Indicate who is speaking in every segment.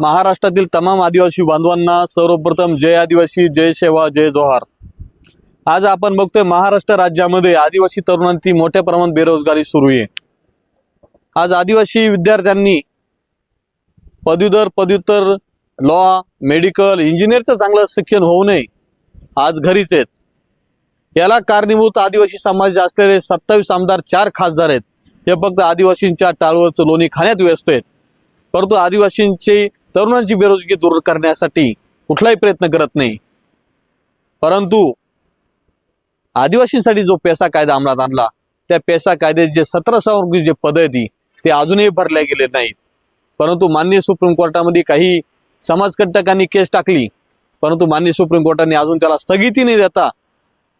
Speaker 1: महाराष्ट्रातील तमाम आदिवासी बांधवांना सर्वप्रथम जय आदिवासी जय सेवा जय जोहार. आज आपण बघतोय महाराष्ट्र राज्यामध्ये आदिवासी तरुणांची मोठ्या प्रमाणात बेरोजगारी सुरू आहे. आज आदिवासी विद्यार्थ्यांनी पदवीधर पदव्युत्तर लॉ मेडिकल इंजिनिअरचं चांगलं शिक्षण होऊ नये. आज घरीच आहेत. याला कारणीभूत आदिवासी समाज असलेले सत्तावीस आमदार चार खासदार आहेत. हे फक्त आदिवासींच्या टाळवरचं लोणी खाण्यात व्यस्त आहेत. परंतु आदिवासींची तरुणांची बेरोजगारी दूर करण्यासाठी कुठलाही प्रयत्न करत नाही. परंतु आदिवासींसाठी जो पेसा कायदा अंमलात आणला त्या पेसा कायद्याचे जे सतरा सावरगी जे पद आहेत ते अजूनही भरले गेले नाहीत. परंतु माननीय सुप्रीम कोर्टामध्ये काही समाजकंटकांनी केस टाकली परंतु माननीय सुप्रीम कोर्टाने अजून त्याला स्थगिती नाही देता.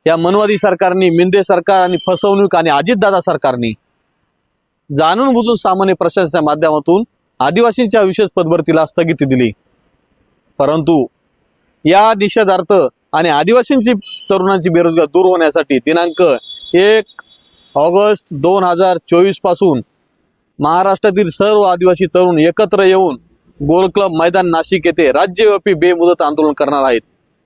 Speaker 1: या मनवादी सरकारने मिंदे सरकार आणि फसवणूक आणि अजितदादा सरकारने जाणून बुजून सामान्य प्रशासनाच्या माध्यमातून आदिवासींच्या विशेष पदभरतीला स्थगिती दिली. परंतु या निषेधार्थ आणि आदिवासींची तरुणांची बेरोजगार दूर होण्यासाठी दिनांक एक ऑगस्ट दोन हजार चोवीसपासून महाराष्ट्रातील सर्व आदिवासी तरुण एकत्र येऊन गोल क्लब मैदान नाशिक येथे राज्यव्यापी बेमुदत आंदोलन करणार आहेत.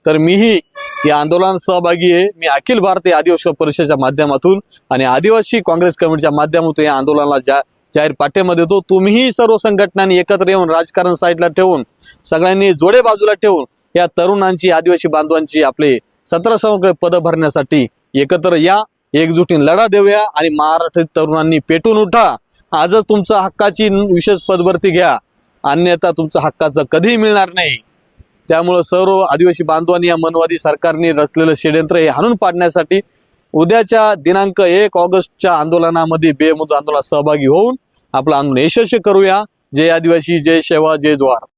Speaker 1: तर मीही या आंदोलनात सहभागी आहे. मी अखिल भारतीय आदिवासी परिषदेच्या माध्यमातून आणि आदिवासी काँग्रेस कमिटीच्या माध्यमातून या आंदोलनाला जा जाहीर पाठ्यामध्ये देतो. तुम्हीही सर्व संघटनांनी एकत्र येऊन राजकारण साईडला ठेवून सगळ्यांनी जोडे बाजूला ठेवून या तरुणांची आदिवासी बांधवांची आपले सतरा समग्र पद भरण्यासाठी एकत्र या एकजुटीने लढा देऊया आणि महाराष्ट्रातील तरुणांनी पेटून उठा. आजच तुमच्या हक्काची विशेष पदभरती घ्या. अन्यथा तुमच्या हक्काचं कधीही मिळणार नाही. त्यामुळं सर्व आदिवासी बांधवांनी या मनवादी सरकारने रचलेलं षडयंत्र हे हाणून पाडण्यासाठी उद्याच्या दिनांक एक ऑगस्टच्या आंदोलनामध्ये बेमुद आंदोलनात सहभागी होऊन आपलं आंदोलन यशस्वी करूया. जय आदिवासी जय शेवा जय द्वार